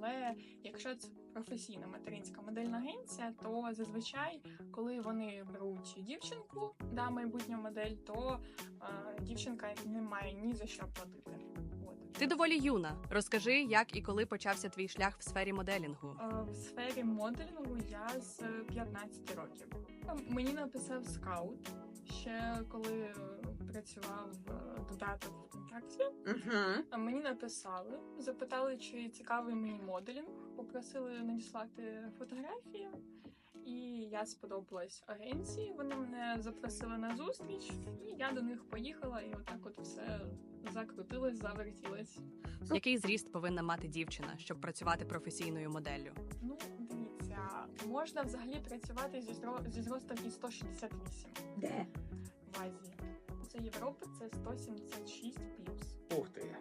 Але якщо це професійна материнська модельна агенція, то зазвичай, коли вони беруть дівчинку, да, майбутню модель, то е, дівчинка не має ні за що платити. Ти доволі юна. Розкажи, як і коли почався твій шлях в сфері моделінгу. Е, В сфері моделінгу я з 15 років. Мені написав скаут ще коли е, працював е, додаток ВКонтакті. Угу. А Мені написали, запитали, чи цікавий мені моделінг, попросили надіслати фотографії. І я сподобалась агенції. Вони мене запросили на зустріч, і я до них поїхала, і отак от все закрутилось, завертілось. Який зріст повинна мати дівчина, щоб працювати професійною моделлю? Ну, дивіться, можна взагалі працювати зі, зро... зі зростом і 168 Де? Азії. Це Європа, це 176 плюс. Ух ти.